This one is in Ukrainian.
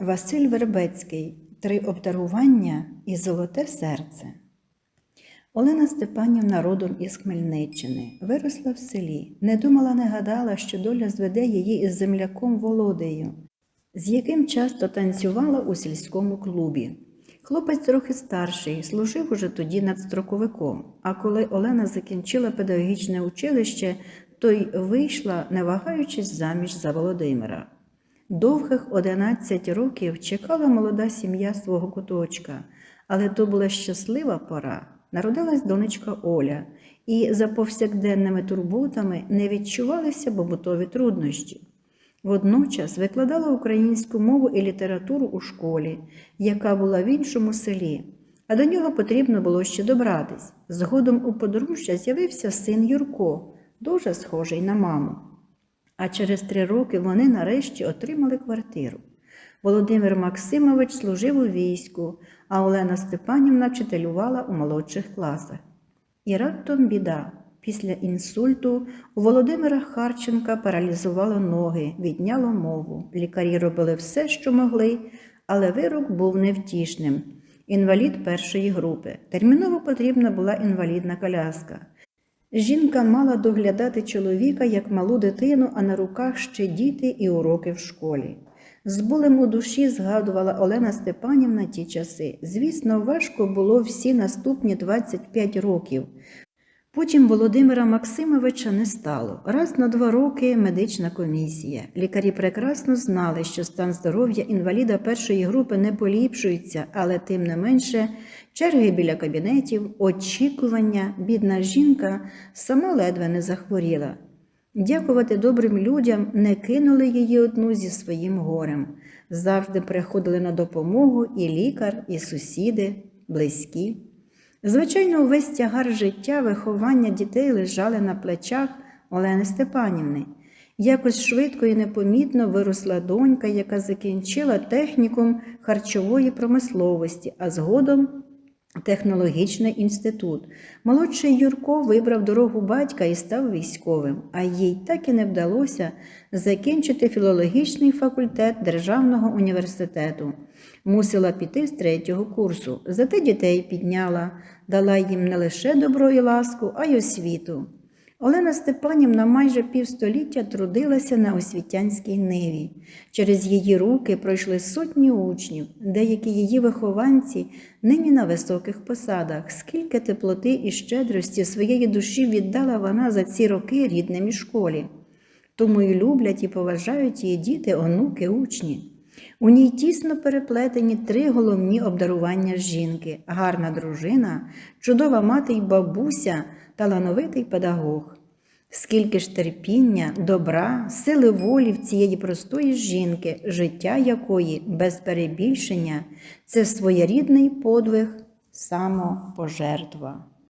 Василь Вербецький Три обдарування і золоте серце. Олена Степанівна родом із Хмельниччини, виросла в селі, не думала, не гадала, що доля зведе її із земляком Володею, з яким часто танцювала у сільському клубі. Хлопець трохи старший, служив уже тоді надстроковиком, а коли Олена закінчила педагогічне училище, то й вийшла, не вагаючись заміж за Володимира. Довгих 11 років чекала молода сім'я свого куточка, але то була щаслива пора. Народилась донечка Оля, і за повсякденними турботами не відчувалися побутові труднощі. Водночас викладала українську мову і літературу у школі, яка була в іншому селі, а до нього потрібно було ще добратись. Згодом у подружжя з'явився син Юрко, дуже схожий на маму. А через три роки вони нарешті отримали квартиру. Володимир Максимович служив у війську, а Олена Степанівна вчителювала у молодших класах. І раптом біда. Після інсульту у Володимира Харченка паралізувало ноги, відняло мову. Лікарі робили все, що могли, але вирок був невтішним. Інвалід першої групи. Терміново потрібна була інвалідна коляска. Жінка мала доглядати чоловіка як малу дитину, а на руках ще діти і уроки в школі. З болем у душі згадувала Олена Степанівна ті часи. Звісно, важко було всі наступні 25 років. Потім Володимира Максимовича не стало. Раз на два роки медична комісія. Лікарі прекрасно знали, що стан здоров'я інваліда першої групи не поліпшується, але тим не менше черги біля кабінетів, очікування, бідна жінка сама ледве не захворіла. Дякувати добрим людям не кинули її одну зі своїм горем. Завжди приходили на допомогу і лікар, і сусіди, близькі. Звичайно, увесь тягар життя, виховання дітей лежали на плечах Олени Степанівни. Якось швидко і непомітно виросла донька, яка закінчила технікум харчової промисловості, а згодом технологічний інститут. Молодший Юрко вибрав дорогу батька і став військовим, а їй так і не вдалося закінчити філологічний факультет Державного університету. Мусила піти з третього курсу. Зате дітей підняла, дала їм не лише добро і ласку, а й освіту. Олена Степанівна майже півстоліття трудилася на освітянській ниві. Через її руки пройшли сотні учнів, деякі її вихованці нині на високих посадах. Скільки теплоти і щедрості своєї душі віддала вона за ці роки рідним і школі. Тому й люблять і поважають її діти, онуки, учні. У ній тісно переплетені три головні обдарування жінки: гарна дружина, чудова мати й бабуся, талановитий педагог. Скільки ж терпіння, добра, сили волі в цієї простої жінки, життя якої без перебільшення це своєрідний подвиг самопожертва.